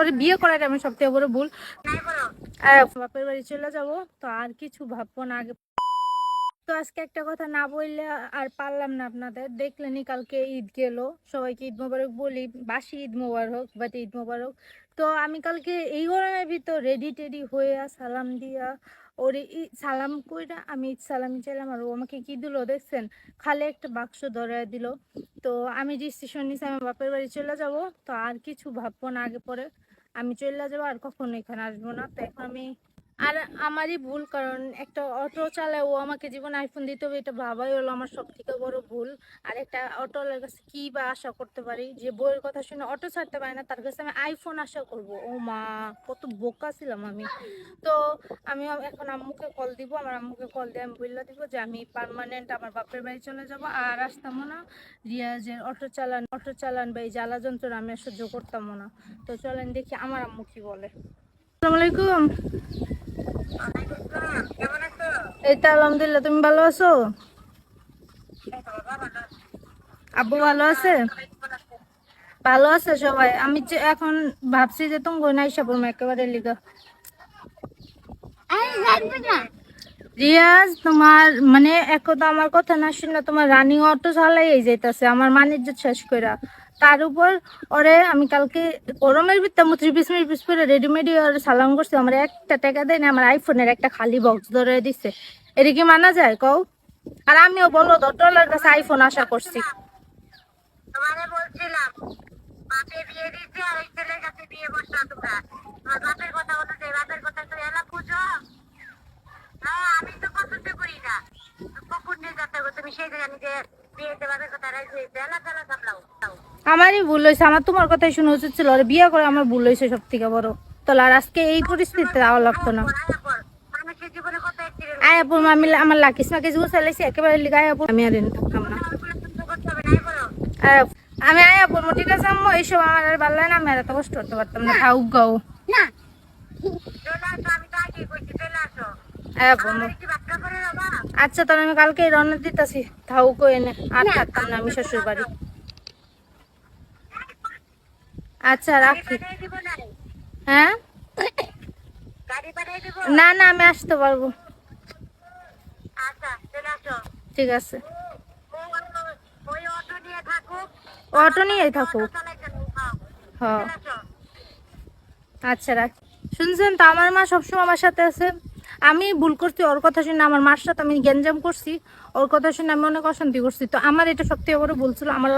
ওরে বিয়ে করাটা আমি সব থেকে বড় ভুল। বাপের বাড়ি চলে যাব তো আর কিছু ভাববো না। আগে তো আজকে একটা কথা না বললে আর পারলাম না আপনাদের। দেখলেনি কালকে ঈদ গেল। সবাইকে ঈদ মোবারক বলি। বাসি ঈদ মোবারক বাট ঈদ মোবারক। তো আমি কালকে এই গরমের ভিতর রেডি টেডি হয়ে সালাম দিয়া ওরে সালাম কইরা আমি ঈদ সালামি চাইলাম আর ও আমাকে কি দিল দেখছেন? খালে একটা বাক্স ধরে দিল। তো আমি ডিসিশন নিছি আমি বাপের বাড়ি চলে যাব। তো আর কিছু ভাববো না আগে পরে। আমি চলে যাব আর কখনো এখানে আসব না। তো এখন আমি আর আমারই ভুল, কারণ একটা অটো চালায় ও আমাকে জীবনে আইফোন দিতে হবে, এটা ভাবাই হলো আমার সব থেকে বড় ভুল। আর একটা অটোওয়ালার কাছে কি বা আশা করতে পারি, যে বইয়ের কথা শুনে অটো ছাড়তে পারে না, তার কাছে আমি আইফোন আশা করব। ও মা, কত বোকা ছিলাম আমি। তো আমি এখন আম্মুকে কল দিব, আমার আম্মুকে কল দিয়ে আমি বললে দিব যে আমি পার্মানেন্ট আমার বাপের বাড়ি চলে যাব, আর আসতামও না। রিয়াজের অটো চালান অটো চালান বা এই জ্বালা যন্ত্র আমি সহ্য করতামও না। তো চলেন দেখি আমার আম্মু কি বলে। আসসালামু আলাইকুম। এই তো আলহামদুলিল্লাহ, তুমি ভালো আছো? আব্বু ভালো আছে? ভালো আছে সবাই। আমি যে এখন ভাবছি যে তুমি গোনাই সাবর একেবারে লিগা। রিয়াজ, তোমার মানে এক কথা আমার কথা না শুনে তোমার রানিং অটো চালাই যাইতাছে, আমার বাণিজ্য শেষ কইরা। তার উপর ওরে আমি কালকে গরমের ভিতরে আমি পিস মিল পিস করে রেডিমেড সালাম করছি, আমার একটা টাকা দেয় না আমার আইফোনের একটা খালি বক্স ধরে দিছে। এটা কি মানা যায় কও? আর আমিও বলো ডলার কাছে আইফোন আশা করছি। বলছিলাম, বাপে বিয়ে দিচ্ছে আর ছেলের কাছে বিয়ে বসলা তোমার। বাপের কথা বলতে বাপের কথা তো এলা বুঝো না আমি তো পছন্দ করি না কখন নিয়ে যাতে হবে তুমি সেই জানি যে বিয়েতে বাপের কথা রাখবে বেলা বেলা সামলাও তাও। আমারই ভুল হয়েছে আমার তোমার কথাই শুনে উচিত ছিল আর বিয়ে করে আমার ভুল হয়েছে সব থেকে বড়। তাহলে আর আজকে এই পরিস্থিতিতে আওয়া লাগতো না। আয়াপুর আমি আমার লাকিস মাকিস একেবারে আয়াপুর আমি আর আমি আয়াপুর ঠিক আছে আম্মু এইসব আমার আর ভালো না আমি আর এত কষ্ট করতে পারতাম না। খাও গাও আয়াপুর আমার কি বাচ্চা করে বাবা আচ্ছা তাহলে আমি কালকে রওনা দিতেছি। থাউ কো এনে আর থাকতাম না আমি শ্বশুর বাড়ি। আচ্ছা রাখি। হ্যাঁ? না না আমি আসতে পারব। আচ্ছা ঠিক আছে। অটো নিয়ে চালাইতে হ্যাঁ হ্যাঁ। আচ্ছা রাখ। শুনছেন তো আমার মা সবসময় আমার সাথে আছে। আমি ভুল করছি, ওর কথা শুনে আমার মার সাথে আমি গ্যাঞ্জাম করছি, ওর কথা শুনে আমি অনেক অশান্তি করছি। তো আমার এটা সত্যি বড় ভুল ছিল, আমার